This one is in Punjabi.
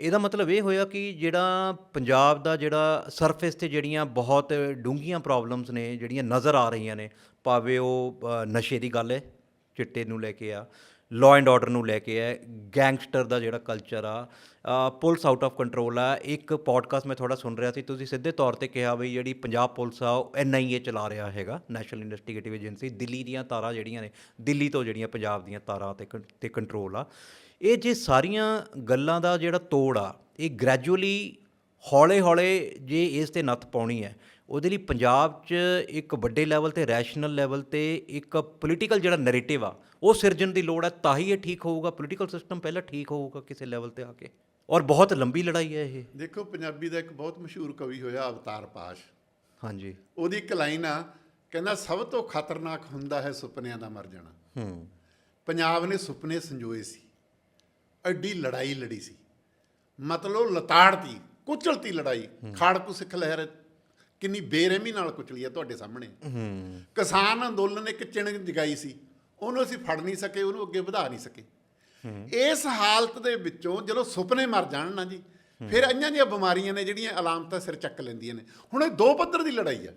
ਇਹਦਾ ਮਤਲਬ ਇਹ ਹੋਇਆ ਕਿ ਜਿਹੜਾ ਪੰਜਾਬ ਦਾ ਜਿਹੜਾ ਸਰਫੇਸ ਤੇ ਜਿਹੜੀਆਂ ਬਹੁਤ ਡੂੰਘੀਆਂ ਪ੍ਰੋਬਲਮਸ ਨੇ, ਜਿਹੜੀਆਂ ਨਜ਼ਰ ਆ ਰਹੀਆਂ ਨੇ, ਭਾਵੇਂ ਉਹ ਨਸ਼ੇ ਦੀ ਗੱਲ ਹੈ, ਚਿੱਟੇ ਨੂੰ ਲੈ ਕੇ ਆ ਲਾਅ ਐਂਡ ਆਰਡਰ ਨੂੰ ਲੈ ਕੇ ਹੈ ਗੈਂਗਸਟਰ ਦਾ ਜਿਹੜਾ ਕਲਚਰ ਆ ਪੁਲਿਸ ਆਊਟ ਆਫ ਕੰਟਰੋਲ ਆ, ਇੱਕ ਪੋਡਕਾਸਟ ਮੈਂ ਥੋੜਾ ਸੁਣ ਰਿਹਾ ਸੀ, ਤੁਸੀਂ ਸਿੱਧੇ ਤੌਰ ਤੇ ਕਿਹਾ ਵੀ ਜਿਹੜੀ ਪੰਜਾਬ ਪੁਲਿਸ ਆ, ਉਹ ਐਨਆਈਏ ਚਲਾ ਰਿਹਾ ਹੈਗਾ ਨੈਸ਼ਨਲ ਇਨਵੈਸਟੀਗੇਟਿਵ ਏਜੰਸੀ ਦਿੱਲੀ ਦੀਆਂ ਤਾਰਾਂ ਜਿਹੜੀਆਂ ਨੇ, ਦਿੱਲੀ ਤੋਂ ਜਿਹੜੀਆਂ ਪੰਜਾਬ ਦੀਆਂ ਤਾਰਾਂ ਤੇ ਕੰ- ਤੇ ਕੰਟਰੋਲ ਆ, ਇਹ ਜੇ ਸਾਰੀਆਂ ਗੱਲਾਂ ਦਾ ਜਿਹੜਾ ਤੋੜ ਆ, ਇਹ ਗ੍ਰੈਜੂਅਲੀ ਹੌਲੇ-ਹੌਲੇ ਜੇ ਇਸ ਤੇ ਨੱਥ ਪਾਉਣੀ ਹੈ ਉਹਦੇ ਲਈ ਪੰਜਾਬ 'ਚ ਇੱਕ ਵੱਡੇ ਲੈਵਲ ਤੇ ਰੈਸ਼ਨਲ ਲੈਵਲ ਤੇ ਇੱਕ ਪੋਲੀਟੀਕਲ ਜਿਹੜਾ ਨੈਰੇਟਿਵ ਆ ਉਹ ਸਿਰਜਣ ਦੀ ਲੋੜ ਹੈ ਤਾਂ ਹੀ ਇਹ ਠੀਕ ਹੋਊਗਾ ਪੋਲੀਟੀਕਲ ਸਿਸਟਮ ਪਹਿਲਾਂ ਠੀਕ ਹੋਊਗਾ ਕਿਸੇ ਲੈਵਲ ਤੇ ਆ ਕੇ। ਔਰ ਬਹੁਤ ਲੰਬੀ ਲੜਾਈ ਹੈ ਇਹ। ਦੇਖੋ ਪੰਜਾਬੀ ਦਾ ਇੱਕ ਬਹੁਤ ਮਸ਼ਹੂਰ ਕਵੀ ਹੋਇਆ ਅਵਤਾਰ ਪਾਸ਼। ਹਾਂਜੀ। ਉਹਦੀ ਇੱਕ ਲਾਈਨ ਆ ਕਹਿੰਦਾ ਸਭ ਤੋਂ ਖਤਰਨਾਕ ਹੁੰਦਾ ਹੈ ਸੁਪਨਿਆਂ ਦਾ ਮਰ ਜਾਣਾ। ਹੂੰ। ਪੰਜਾਬ ਨੇ ਸੁਪਨੇ ਸੰਜੋਏ ਸੀ। ਐਡੀ ਲੜਾਈ ਲੜੀ ਸੀ। ਮਤਲਬ ਲਤਾੜਤੀ। ਕੁਚਲਤੀ ਲੜਾਈ। ਖਾੜਕੂ ਸਿੱਖ ਲਹਿਰ ਕਿੰਨੀ ਬੇਰਹਿਮੀ ਨਾਲ ਕੁਚਲੀ ਹੈ ਤੁਹਾਡੇ ਸਾਹਮਣੇ। ਕਿਸਾਨ ਅੰਦੋਲਨ ਇੱਕ ਚਿਣ ਜਗਾਈ ਸੀ। ਉਹਨੂੰ ਅਸੀਂ ਫੜ ਨਹੀਂ ਸਕੇ, ਉਹਨੂੰ ਅੱਗੇ ਵਧਾ ਨਹੀਂ ਸਕੇ। ਇਸ ਹਾਲਤ ਦੇ ਵਿੱਚੋਂ ਜਦੋਂ ਸੁਪਨੇ ਮਰ ਜਾਣ ਨਾ ਜੀ, ਫਿਰ ਅੰਨਾਂ ਦੀਆਂ ਬਿਮਾਰੀਆਂ ਨੇ ਜਿਹੜੀਆਂ ਅਲਾਮਤਾਂ ਸਿਰ ਚੱਕ ਲੈਂਦੀਆਂ ਨੇ। ਹੁਣ ਇਹ ਦੋ ਪੱਧਰ ਦੀ ਲੜਾਈ ਆ